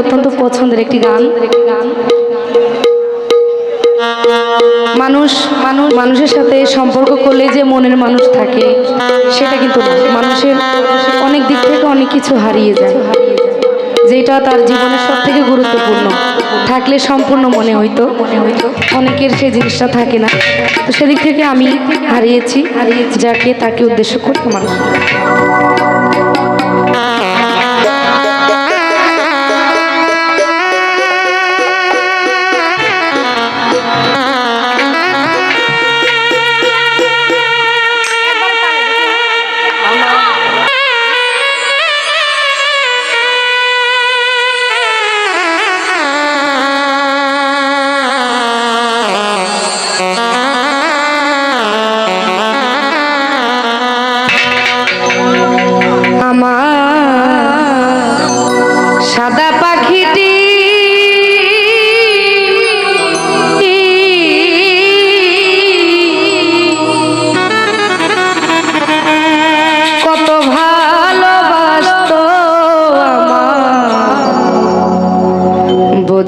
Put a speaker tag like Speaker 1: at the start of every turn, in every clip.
Speaker 1: অত্যন্ত পছন্দের একটি গান। মানুষ মানুষ, মানুষের সাথে সম্পর্ক করলে যে মনের মানুষ থাকে, সেটা কিন্তু মানুষের অনেক দিক থেকে অনেক কিছু হারিয়ে যায়, যেটা তার জীবনের সব থেকে গুরুত্বপূর্ণ। থাকলে সম্পূর্ণ মনে হইতো মনে হইতো অনেকের সেই জিনিসটা থাকে না। তো সেদিক থেকে আমি হারিয়েছি হারিয়েছি যাকে তাকে উদ্দেশ্য করে আমার গান। আমার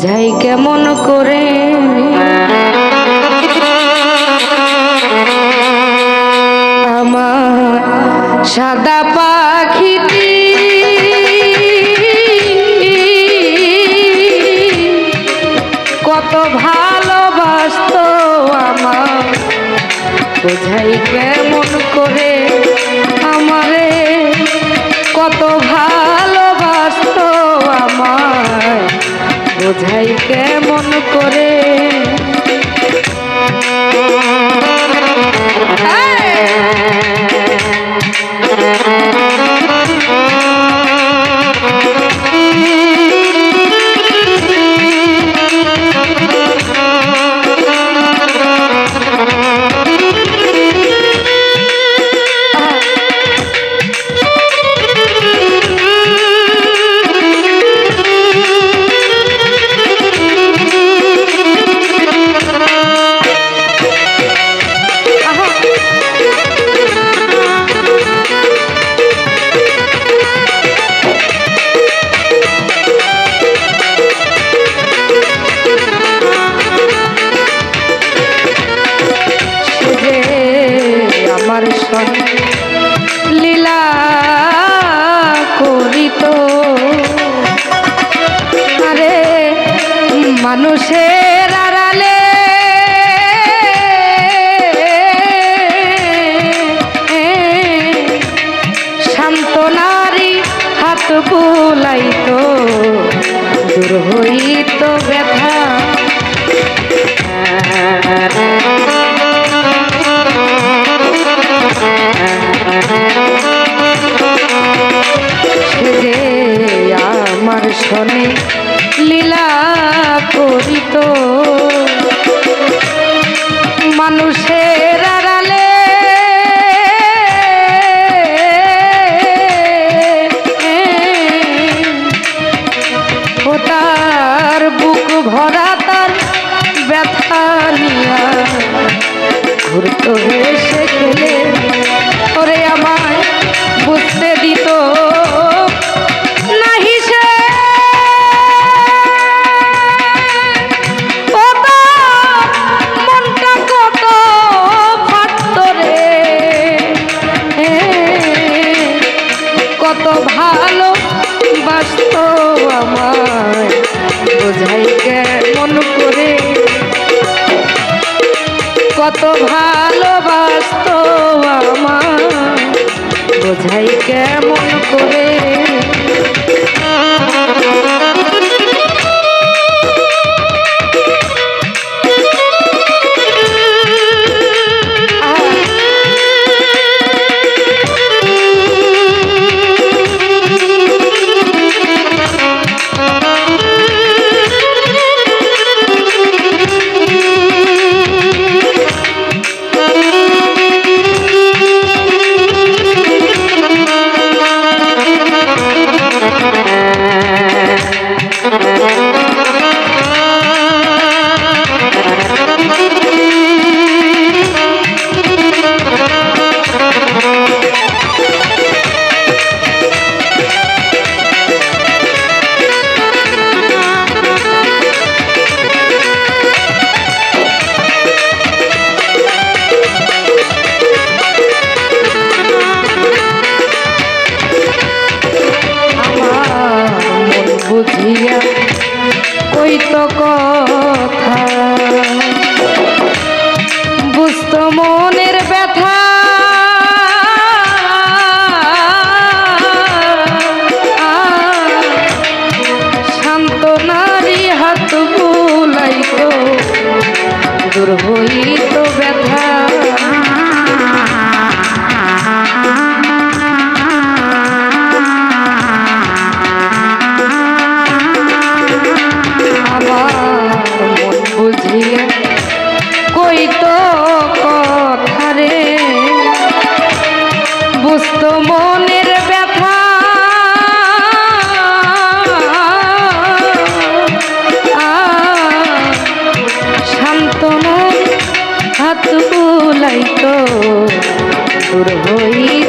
Speaker 1: বোঝাই কেমন করে। আমার সাদা পাখিটি কত ভালোবাসত আমার বোঝাই কেমন বোঝাই কেমন করে? বুলাইতো দূর হইত ব্যথা। বুক বোঝাই কেমন করে? তো দূর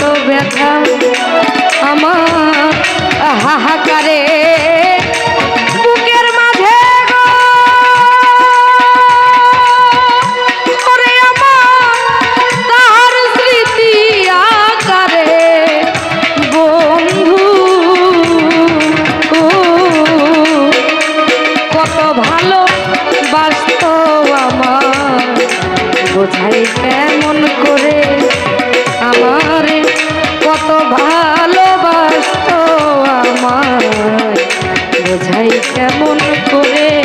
Speaker 1: তো ব্যথা আমার। হাহাকারে কেমন করে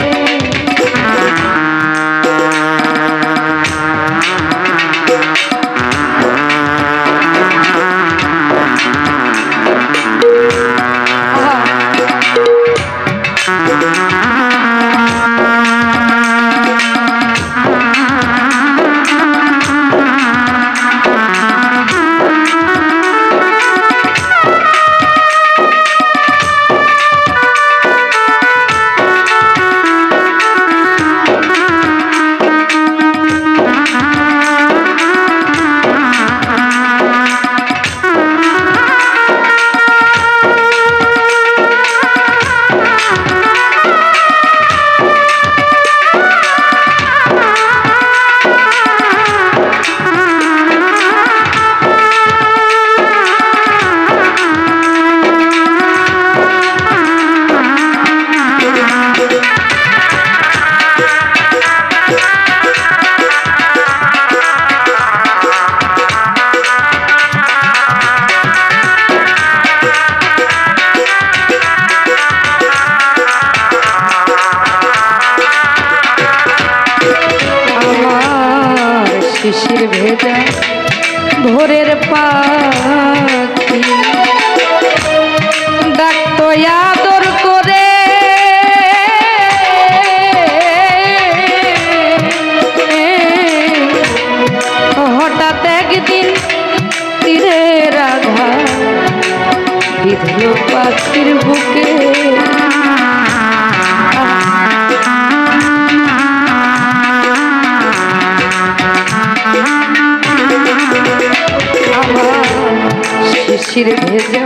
Speaker 1: শিশির ভেজা ভোরের পাখি। ডাকতো আদর করে। হঠাৎ একদিন তীরের আঘাত। বিধল পাখির বুকে। শিশির ভেজা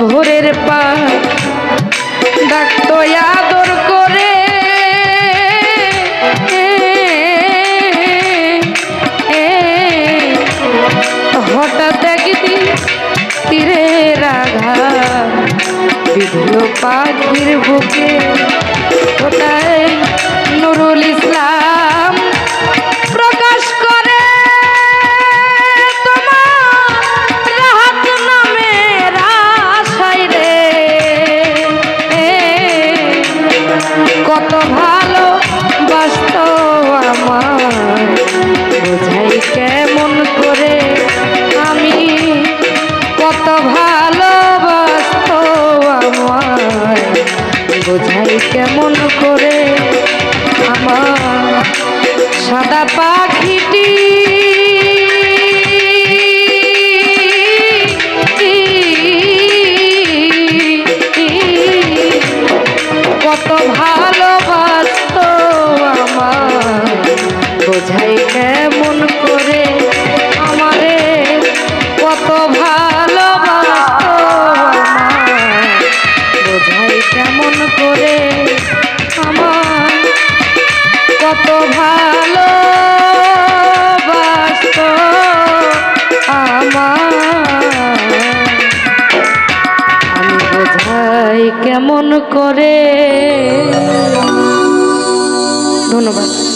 Speaker 1: ভোরের পা ডাকতো আদর করে হঠাৎ একদিন তীরের আঘাত বিধল পাখির বুকে কেমন করে আমার কত ভালো আমার। আমি বোঝাই কেমন করে। ধন্যবাদ।